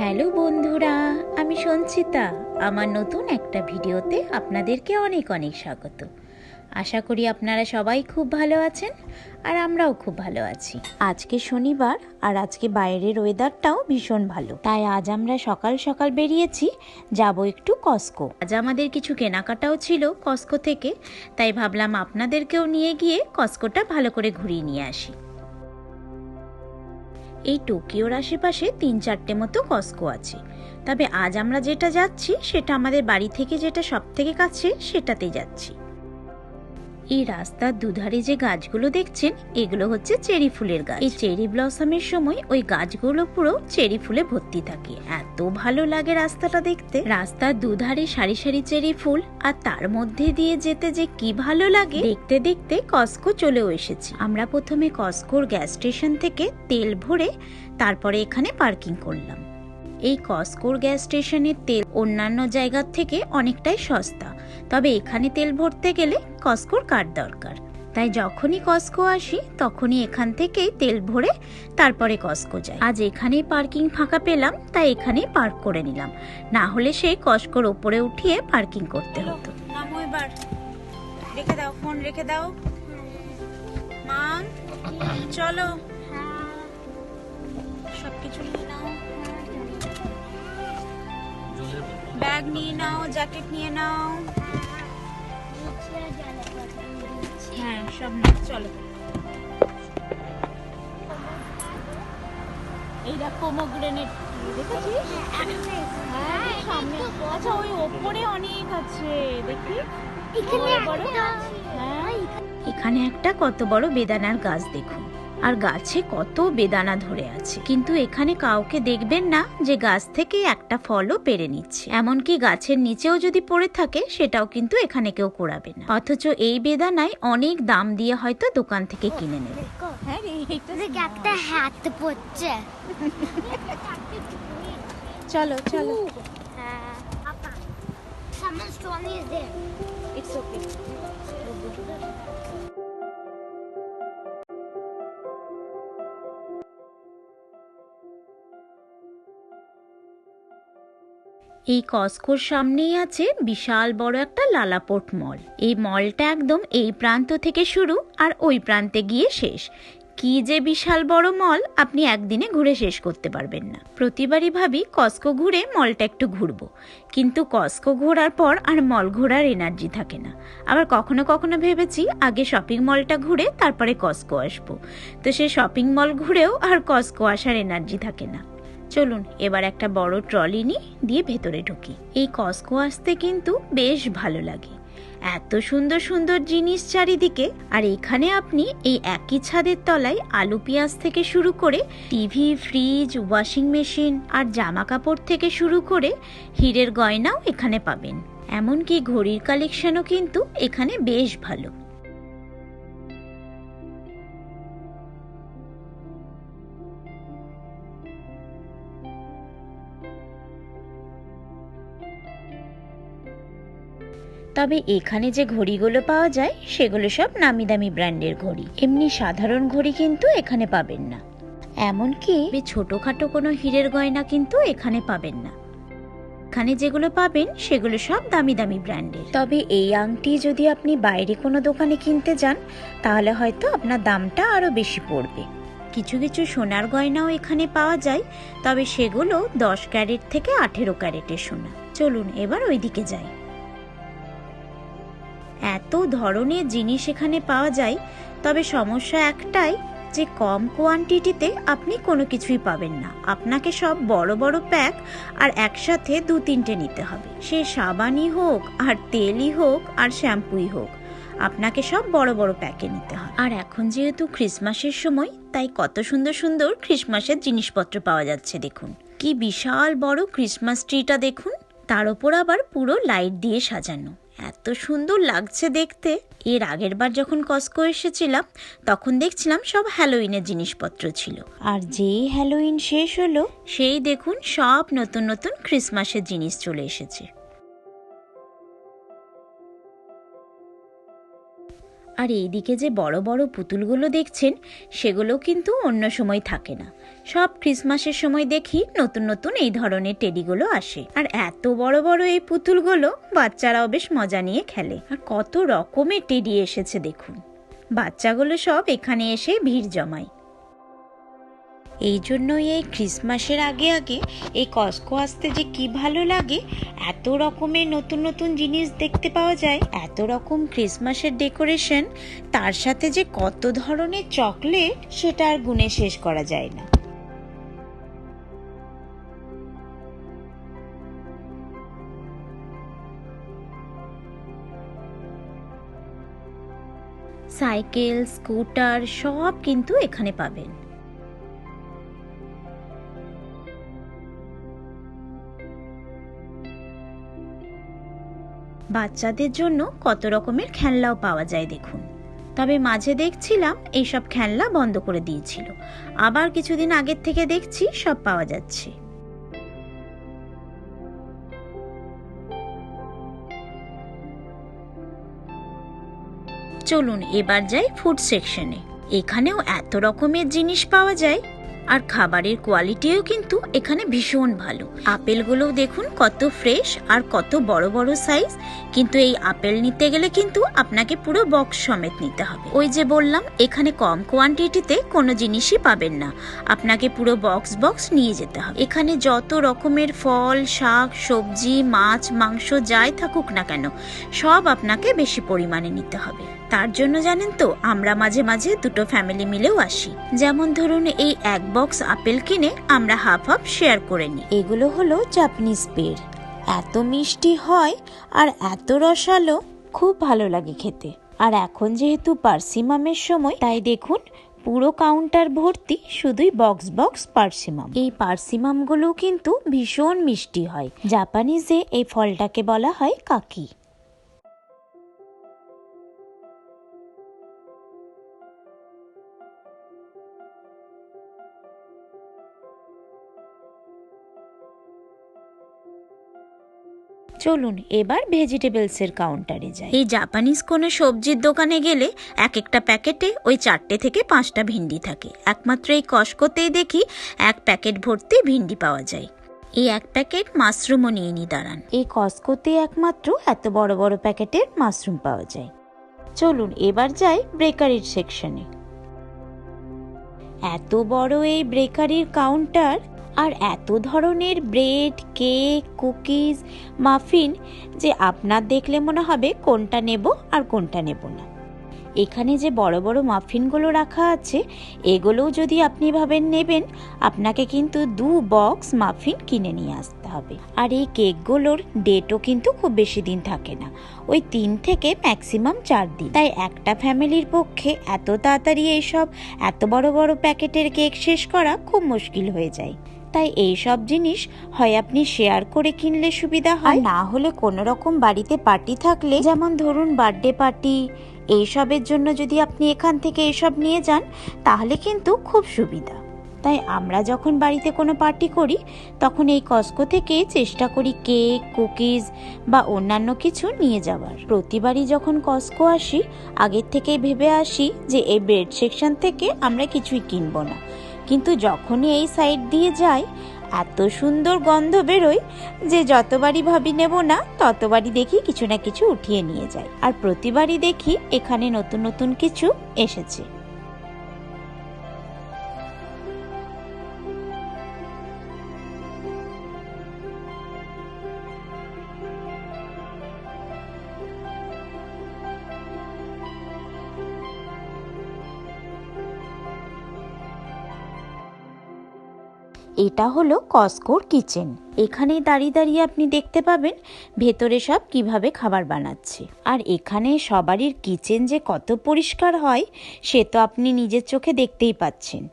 Hello বন্ধুরা, আমি সঞ্চিতা। আমার নতুন একটা ভিডিওতে আপনাদেরকে অনেক অনেক স্বাগত। আশা করি আপনারা সবাই খুব ভালো আছেন আর আমরাও খুব ভালো আছি। আজকে শনিবার আর আজকে বাইরের ওয়েদারটাও ভীষণ ভালো। তাই আজ আমরা সকাল সকাল বেরিয়েছি, যাব একটু কস্কো আজ আমাদের কিছু কেনাকাটাও ছিল কস্কো থেকে, তাই ভাবলাম আপনাদেরকেও নিয়ে গিয়ে কস্কোটা ভালো করে ঘুরিয়ে নিয়ে আসি। এই টোকিওর আশেপাশে তিন চারটে মতো কস্কো আছে। তবে আজ আমরা যেটা যাচ্ছি, সেটা আমাদের বাড়ি থেকে যেটা সব থেকে কাছে সেটাতে যাচ্ছি। এই রাস্তার দুধারে যে গাছগুলো দেখছেন, এগুলো হচ্ছে চেরি ফুলের গাছ। এই চেরি ব্লসমের সময় ওই গাছগুলো পুরো চেরি ফুলে ভর্তি থাকে। এত ভালো লাগে রাস্তাটা দেখতে। রাস্তার দুধারে সারি সারি চেরি ফুল, আর তার মধ্যে দিয়ে যেতে যে কি ভালো লাগে, দেখতে দেখতে কস্কো চলেও এসেছি। আমরা প্রথমে কস্কোর গ্যাস স্টেশন থেকে তেল ভরে তারপরে এখানে পার্কিং করলাম। এই কস্কোর গ্যাস স্টেশনের তেল অন্যান্য জায়গার থেকে অনেকটাই সস্তা। তবে এখানে তেল ভরতে গেলে কস্কোর কার্ড দরকার। তাই যখনই কস্কো আসি তখনই এখান থেকেই তেল ভরে তারপরে কস্কো যাই। আজ এখানেই পার্কিং ফাঁকা পেলাম তাই এখানেই পার্ক করে নিলাম। না হলে সেই কস্কোর ওপরে উঠিয়ে পার্কিং করতে হতো। নামো এবার রেখে দাও ফোন রেখে দাও। মা চলো। ব্যাগ নিয়ে নাও জ্যাকেট নিয়ে নাও। হ্যাঁ সব নাও চলো। এই দেখ পোমোগ্রেনেট দেখেছিস? হ্যাঁ সামনে। আচ্ছা ওই ওপরে অনেক আছে দেখি। হ্যাঁ। এখানে একটা কত বড় বেদানার গাছ দেখুন। আর গাছে কত বেদানা ধরে আছে। কিন্তু এখানে কাউকে দেখবেন না যে গাছ থেকে একটা ফলও পেরে নিচ্ছে। এমনকি গাছের নিচেও যদি পড়ে থাকে সেটাও কিন্তু এখানে কেউ কোড়াবে না। অথচ এই বেদানায় অনেক দাম দিয়ে হয়তো দোকান থেকে কিনে নেবে। হ্যাঁ একটা হাত পড়ছে চলো চলো। হ্যাঁ Someone's trolley is there. It's okay এই কস্কোর সামনেই আছে বিশাল বড় একটা লালাপোট মল। এই মলটা একদম এই প্রান্ত থেকে শুরু আর ওই প্রান্তে গিয়ে শেষ। কি যে বিশাল বড় মল, আপনি একদিনে ঘুরে শেষ করতে পারবেন না। প্রতিবারই ভাবি কস্কো ঘুরে মলটা একটু ঘুরবো। কিন্তু কস্কো ঘোরার পর আর মল ঘোরার এনার্জি থাকে না। আবার কখনো কখনো ভেবেছি আগে শপিং মলটা ঘুরে তারপরে কস্কো আসব। তো সে শপিং মল ঘুরেও আর কস্কো আসার এনার্জি থাকে না। চলুন, এবার একটা বড় ট্রলি নিই দিয়ে ভেতরে ঢুকি। এই কস্কো আসতে কিন্তু বেশ ভালো লাগে। এত সুন্দর সুন্দর জিনিস চারিদিকে, আর এখানে আপনি এই একই ছাদের তলায় আলু পেঁয়াজ থেকে শুরু করে টিভি, ফ্রিজ, ওয়াশিং মেশিন আর জামা কাপড় থেকে শুরু করে হীরের গয়নাও এখানে পাবেন। এমনকি ঘড়ির কালেকশনও কিন্তু এখানে বেশ ভালো। তবে এখানে যে ঘড়িগুলো পাওয়া যায়, সেগুলো সব নামি দামি ব্র্যান্ডের ঘড়ি। এমনি সাধারণ ঘড়ি কিন্তু এখানে পাবেন না। এমনকি ছোটখাটো কোনো হীরের গয়না কিন্তু এখানে পাবেন না। এখানে যেগুলো পাবেন, সেগুলো সব দামি দামি ব্র্যান্ডের। তবে এই আংটি যদি আপনি বাইরে কোনো দোকানে কিনতে যান, তাহলে হয়তো আপনার দামটা আরও বেশি পড়বে। কিছু কিছু সোনার গয়নাও এখানে পাওয়া যায়, তবে সেগুলো দশ ক্যারেট থেকে আঠেরো ক্যারেটের সোনা। চলুন এবার ওইদিকে যাই। এত ধরনের জিনিস এখানে পাওয়া যায়, তবে সমস্যা একটাই যে কম কোয়ান্টিটিতে আপনি কোনো কিছুই পাবেন না। আপনাকে সব বড় বড় প্যাক আর একসাথে দু তিনটে নিতে হবে। সে সাবানই হোক, আর তেলই হোক, আর শ্যাম্পুই হোক, আপনাকে সব বড় বড় প্যাকে নিতে হয় আর এখন যেহেতু ক্রিসমাসের সময়, তাই কত সুন্দর সুন্দর ক্রিসমাসের জিনিসপত্র পাওয়া যাচ্ছে দেখুন। কি বিশাল বড় ক্রিসমাস ট্রিটা দেখুন, তার ওপর আবার পুরো লাইট দিয়ে সাজানো। এত সুন্দর লাগছে দেখতে। এর আগের বার যখন কস্কো এসেছিলাম, তখন দেখছিলাম সব হ্যালোইনের জিনিসপত্র ছিল। আর যেই হ্যালোইন শেষ হলো, সেই দেখুন সব নতুন নতুন ক্রিসমাসের জিনিস চলে এসেছে। আর এইদিকে যে বড় বড় পুতুলগুলো দেখছেন সেগুলো কিন্তু অন্য সময় থাকে না। সব ক্রিসমাসের সময় দেখি নতুন নতুন এই ধরনের টেডিগুলো আসে। আর এত বড় বড় এই পুতুলগুলো বাচ্চারাও বেশ মজা নিয়ে খেলে। আর কত রকমের টেডি এসেছে দেখুন। বাচ্চাগুলো সব এখানে এসে ভিড় জমায়। এই জন্যই এই ক্রিসমাসের আগে আগে এই কস্কো আসতে যে কি ভালো লাগে, এত রকমের নতুন নতুন জিনিস দেখতে পাওয়া যায়, এত রকম ক্রিসমাসের ডেকোরেশন, তার সাথে যে কত ধরনের চকলেট সেটা আর গুণে শেষ করা যায় না। সাইকেল, স্কুটার সব কিন্তু এখানে পাবেন। বাচ্চাদের জন্য কত রকমের খেলনাও পাওয়া যায় দেখুন। তবে মাঝে দেখছিলাম এইসব খেলনা বন্ধ করে দিয়েছিল। আবার কিছুদিন আগের থেকে দেখছি সব পাওয়া যাচ্ছে। চলুন এবার যাই ফুড সেকশনে এখানেও এত রকমের জিনিস পাওয়া যায়। আর খাবারের কোয়ালিটিও কিন্তু এখানে ভীষণ ভালো। আপেলগুলোও দেখুন কত ফ্রেশ আর কত বড় বড় সাইজ। কিন্তু এই আপেল নিতে গেলে কিন্তু আপনাকে পুরো বক্স সমেত নিতে হবে। ওই যে বললাম, এখানে কম কোয়ান্টিটিতে কোনো জিনিসই পাবেন না। আপনাকে পুরো বক্স বক্স নিয়ে যেতে হবে। এখানে যত রকমের ফল, শাক, সবজি, মাছ, মাংস যাই থাকুক না কেন, সব আপনাকে বেশি পরিমাণে নিতে হবে। তার জন্য জানেন তো, আমরা মাঝে মাঝে দুটো ফ্যামিলি মিলেও আসি। যেমন ধরুন, এই এক বক্স আপেল কিনে আমরা হাফ হাফ শেয়ার করে নিই। এগুলো হলো জাপানিজ পের এত মিষ্টি হয় আর এত রসালো, খুব ভালো লাগে খেতে। আর এখন যেহেতু পার্সিমামের সময়, তাই দেখুন, পুরো কাউন্টার ভর্তি শুধুই বক্স বক্স পার্সিমাম। এই পার্সিমামগুলো কিন্তু ভীষণ মিষ্টি হয়। জাপানিজে এই ফলটাকে বলা হয় কাকি। চলুন এবার ভেজিটেবলসের কাউন্টারে যাই। এই জাপানিজ কোনো সবজির দোকানে গেলে এক একটা প্যাকেটে ওই চারটে থেকে পাঁচটা ভিন্ডি থাকে। একমাত্র এই কসকোতেই দেখি এক প্যাকেট ভর্তি ভিন্ডি পাওয়া যায়। এই এক প্যাকেট মাশরুমও নিয়ে নি দাঁড়ান। এই কসকোতে একমাত্র এত বড় বড় প্যাকেটের মাশরুম পাওয়া যায়। চলুন এবার যাই ব্রেকারির সেকশনে। এত বড় এই ব্রেকারির কাউন্টার আর এত ধরনের ব্রেড, কেক, কুকিজ, মাফিন যে আপনার দেখলে মনে হবে কোনটা নেব আর কোনটা নেব না। এখানে যে বড় বড় মাফিনগুলো রাখা আছে, এগুলোও যদি আপনি ভাবেন নেবেন, আপনাকে কিন্তু দু বক্স মাফিন কিনে নিয়ে আসতে হবে। আর এই কেকগুলোর ডেটও কিন্তু খুব বেশি দিন থাকে না। ওই তিন থেকে ম্যাক্সিমাম চার দিন। তাই একটা ফ্যামিলির পক্ষে এত তাড়াতাড়ি এইসব এত বড় বড় প্যাকেটের কেক শেষ করা খুব মুশকিল হয়ে যায়। তাই এই সব জিনিস হয় আপনি শেয়ার করে কিনলে সুবিধা হয়। না হলে কোনো রকম বাড়িতে পার্টি থাকলে, যেমন ধরুন বার্থডে পার্টি এইসবের জন্য যদি আপনি এখান থেকে এসব নিয়ে যান, তাহলে কিন্তু খুব সুবিধা। তাই আমরা যখন বাড়িতে কোনো পার্টি করি, তখন এই কস্কো থেকে চেষ্টা করি কেক কুকিজ বা অন্যান্য কিছু নিয়ে যাওয়ার। প্রতিবারই যখন কস্কো আসি, আগের থেকেই ভেবে আসি যে এই ব্রেড সেকশন থেকে আমরা কিছুই কিনবো না। কিন্তু যখনই এই সাইড দিয়ে যাই, এত সুন্দর গন্ধ বেরোয় যে যতবারই ভাবি নেব না, ততবারই দেখি কিছু না কিছু উঠিয়ে নিয়ে যায় আর প্রতিবারই দেখি এখানে নতুন নতুন কিছু এসেছে। এটা হলো কস্কোর কিচেন। এখানে দাঁড়িয়ে দাঁড়িয়ে আপনি দেখতে পাবেন ভেতরে সব কীভাবে খাবার বানাচ্ছে। আর এখানে সবারই কিচেন যে কত পরিষ্কার হয়, সে তো আপনি নিজের চোখে দেখতেই পাচ্ছেন।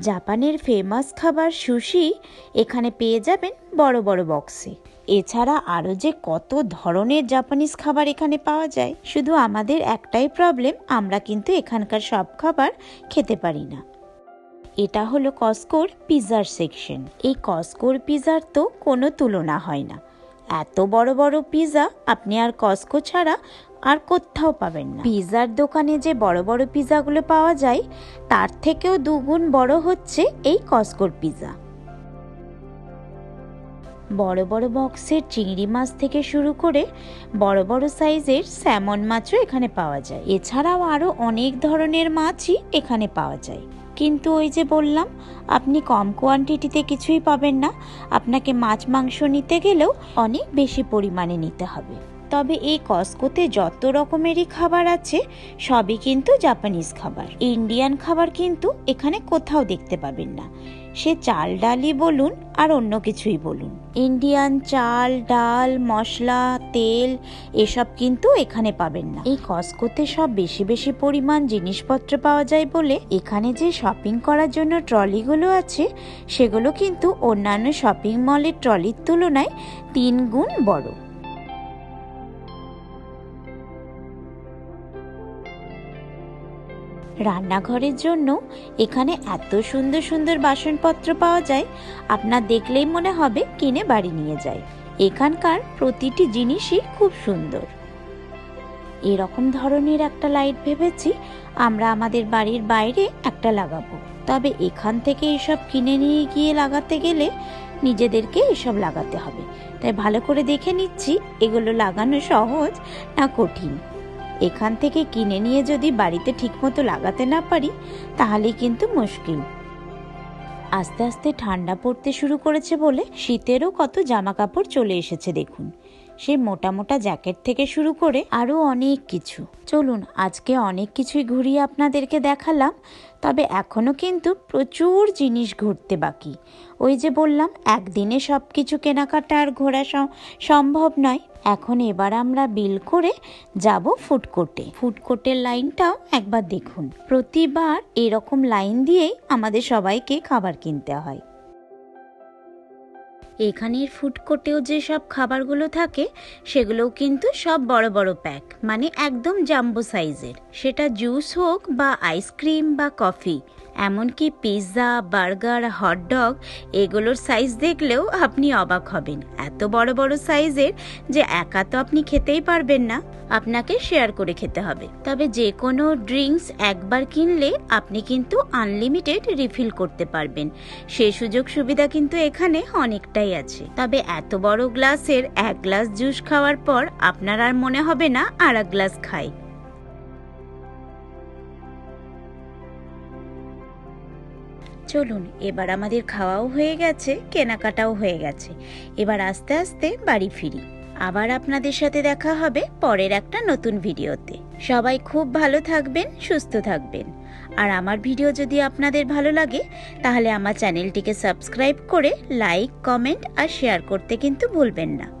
জাপানের ফেমাস খাবার সুশি এখানে পেয়ে যাবেন বড় বড় বক্সে এছাড়া আরও যে কত ধরনের জাপানিজ খাবার এখানে পাওয়া যায়, শুধু আমাদের একটাই প্রবলেম আমরা কিন্তু এখানকার সব খাবার খেতে পারি না। এটা হলো কস্কোর পিজার সেকশন এই কস্কোর পিজার তো কোনো তুলনা হয় না। এত বড় বড় পিজা আপনি আর কস্কো ছাড়া আর কোথাও পাবেন না। পিজার দোকানে যে বড় বড় পিজাগুলো পাওয়া যায়, তার থেকেও দুগুণ বড় হচ্ছে এই কস্কোর পিজা। বড় বড় বক্সের চিংড়ি মাছ থেকে শুরু করে বড় বড় সাইজের স্যামন মাছও এখানে পাওয়া যায়। এছাড়াও আরও অনেক ধরনের মাছই এখানে পাওয়া যায়। কিন্তু ওই যে বললাম, আপনি কম কোয়ান্টিটিতে কিছুই পাবেন না। আপনাকে মাছ মাংস নিতে গেলেও অনেক বেশি পরিমাণে নিতে হবে। তবে এই কস্কোতে যত রকমেরই খাবার আছে, সবই কিন্তু জাপানিজ খাবার। ইন্ডিয়ান খাবার কিন্তু এখানে কোথাও দেখতে পাবেন না। সে চাল ডালই বলুন আর অন্য কিছুই বলুন। ইন্ডিয়ান চাল, ডাল, মশলা, তেল, এসব কিন্তু এখানে পাবেন না। এই কস্কোতে সব বেশি বেশি পরিমাণ জিনিসপত্র পাওয়া যায় বলে এখানে যে শপিং করার জন্য ট্রলিগুলো আছে, সেগুলো কিন্তু অন্যান্য শপিং মলের ট্রলির তুলনায় তিন গুণ বড়। রান্নাঘরের জন্য এখানে এত সুন্দর সুন্দর বাসনপত্র পাওয়া যায়, আপনার দেখলেই মনে হবে কিনে বাড়ি নিয়ে যায়। এখানকার প্রতিটি জিনিসই খুব সুন্দর। এরকম ধরনের একটা লাইট ভেবেছি আমরা আমাদের বাড়ির বাইরে একটা লাগাবো। তবে এখান থেকে এসব কিনে নিয়ে গিয়ে লাগাতে গেলে নিজেদেরকে এসব লাগাতে হবে। তাই ভালো করে দেখে নিচ্ছি, এগুলো লাগানো সহজ না কঠিন। এখান থেকে কিনে নিয়ে যদি বাড়িতে ঠিকমতো লাগাতে না পারি, তাহলে কিন্তু মুশকিল। আস্তে আস্তে ঠান্ডা পড়তে শুরু করেছে বলে শীতেরও কত জামা কাপড় চলে এসেছে দেখুন। সে মোটা মোটা জ্যাকেট থেকে শুরু করে আরও অনেক কিছু। চলুন, আজকে অনেক কিছুই ঘুরিয়ে আপনাদেরকে দেখালাম, তবে এখনও কিন্তু প্রচুর জিনিস ঘুরতে বাকি। ওই যে বললাম, একদিনে সব কিছু কেনাকাটা আর ঘোরা সম্ভব নয়। এখন এবার আমরা বিল করে যাব ফুড কোর্টে। ফুড কোর্টের লাইনটাও একবার দেখুন। প্রতিবার এরকম লাইন দিয়েই আমাদের সবাইকে খাবার কিনতে হয়। এখানের ফুড কোর্টেও যে সব খাবারগুলো থাকে, সেগুলোও কিন্তু সব বড় বড় প্যাক মানে একদম জাম্বো সাইজের সেটা জুস হোক বা আইসক্রিম বা কফি এমনকি পিৎজা, বার্গার হটডগ এগুলোর সাইজ দেখলেও আপনি অবাক হবেন। এত বড় বড় সাইজের যে একা তো আপনি খেতেই পারবেন না, আপনাকে শেয়ার করে খেতে হবে। তবে যে কোনো ড্রিঙ্কস একবার কিনলে আপনি কিন্তু আনলিমিটেড রিফিল করতে পারবেন। সে সুযোগ সুবিধা কিন্তু এখানে অনেকটাই আছে। তবে এত বড় গ্লাসের এক গ্লাস জুস খাওয়ার পর আপনার আর মনে হবে না আর এক গ্লাস খাই। চলুন, এবার আমাদের খাওয়াও হয়ে গেছে, কেনাকাটাও হয়ে গেছে। এবার আস্তে আস্তে বাড়ি ফিরি। আবার আপনাদের সাথে দেখা হবে পরের একটা নতুন ভিডিওতে। সবাই খুব ভালো থাকবেন, সুস্থ থাকবেন। আর আমার ভিডিও যদি আপনাদের ভালো লাগে, তাহলে আমার চ্যানেলটিকে সাবস্ক্রাইব করে লাইক, কমেন্ট আর শেয়ার করতে কিন্তু ভুলবেন না।